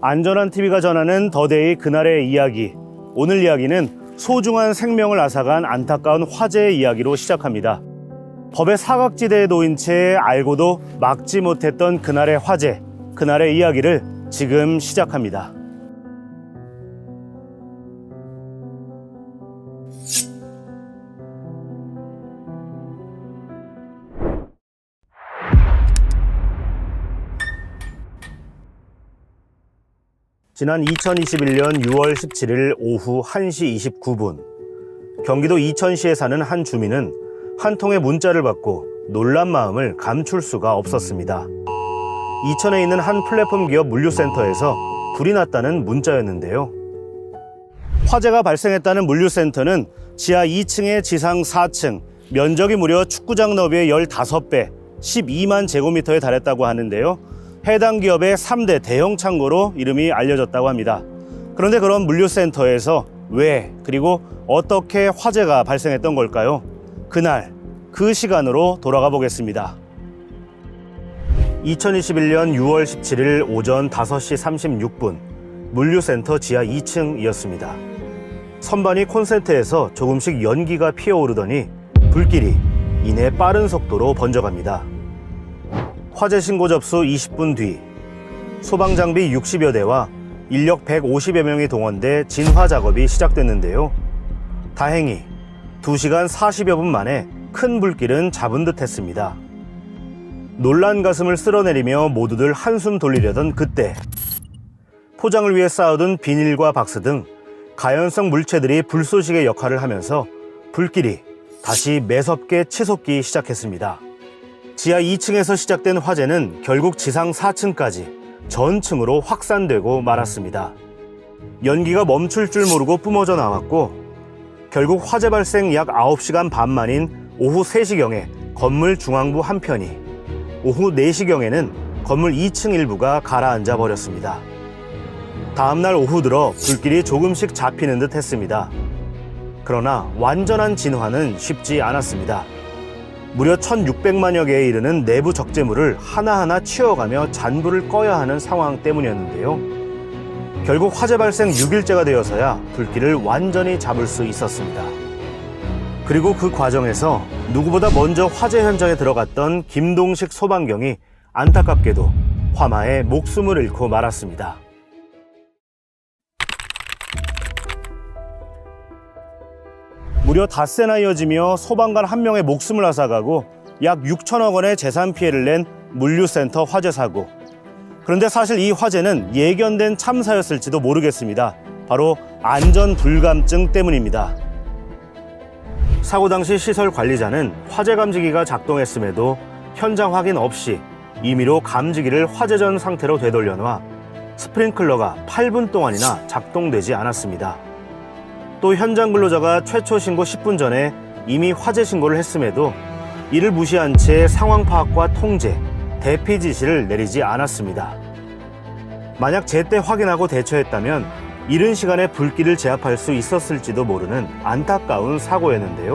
안전한 TV가 전하는 더데이 그날의 이야기. 오늘 이야기는 소중한 생명을 앗아간 안타까운 화재의 이야기로 시작합니다. 법의 사각지대에 놓인 채 알고도 막지 못했던 그날의 화재, 그날의 이야기를 지금 시작합니다. 지난 2021년 6월 17일 오후 1시 29분 경기도 이천시에 사는 한 주민은 한 통의 문자를 받고 놀란 마음을 감출 수가 없었습니다. 이천에 있는 한 플랫폼 기업 물류센터에서 불이 났다는 문자였는데요. 화재가 발생했다는 물류센터는 지하 2층에 지상 4층, 면적이 무려 축구장 너비의 15배, 12만 제곱미터에 달했다고 하는데요. 해당 기업의 3대 대형 창고로 이름이 알려졌다고 합니다. 그런데 그런 물류센터에서 왜 그리고 어떻게 화재가 발생했던 걸까요? 그날 그 시간으로 돌아가 보겠습니다. 2021년 6월 17일 오전 5시 36분 물류센터 지하 2층이었습니다. 선반이 콘센트에서 조금씩 연기가 피어오르더니 불길이 이내 빠른 속도로 번져갑니다. 화재 신고 접수 20분 뒤 소방 장비 60여 대와 인력 150여 명이 동원돼 진화 작업이 시작됐는데요. 다행히 2시간 40여 분 만에 큰 불길은 잡은 듯 했습니다. 놀란 가슴을 쓸어내리며 모두들 한숨 돌리려던 그때 포장을 위해 쌓아둔 비닐과 박스 등 가연성 물체들이 불쏘시개 역할을 하면서 불길이 다시 매섭게 치솟기 시작했습니다. 지하 2층에서 시작된 화재는 결국 지상 4층까지 전층으로 확산되고 말았습니다. 연기가 멈출 줄 모르고 뿜어져 나왔고 결국 화재 발생 약 9시간 반 만인 오후 3시경에 건물 중앙부 한편이 오후 4시경에는 건물 2층 일부가 가라앉아 버렸습니다. 다음날 오후 들어 불길이 조금씩 잡히는 듯 했습니다. 그러나 완전한 진화는 쉽지 않았습니다. 무려 1600만여 개에 이르는 내부 적재물을 하나하나 치워가며 잔불을 꺼야 하는 상황 때문이었는데요. 결국 화재 발생 6일째가 되어서야 불길을 완전히 잡을 수 있었습니다. 그리고 그 과정에서 누구보다 먼저 화재 현장에 들어갔던 김동식 소방경이 안타깝게도 화마에 목숨을 잃고 말았습니다. 무려 닷새나 이어지며 소방관 한 명의 목숨을 앗아가고 약 6천억 원의 재산 피해를 낸 물류센터 화재 사고. 그런데 사실 이 화재는 예견된 참사였을지도 모르겠습니다. 바로 안전 불감증 때문입니다. 사고 당시 시설 관리자는 화재 감지기가 작동했음에도 현장 확인 없이 임의로 감지기를 화재 전 상태로 되돌려놔 스프링클러가 8분 동안이나 작동되지 않았습니다. 또 현장 근로자가 최초 신고 10분 전에 이미 화재 신고를 했음에도 이를 무시한 채 상황 파악과 통제, 대피 지시를 내리지 않았습니다. 만약 제때 확인하고 대처했다면 이른 시간에 불길을 제압할 수 있었을지도 모르는 안타까운 사고였는데요.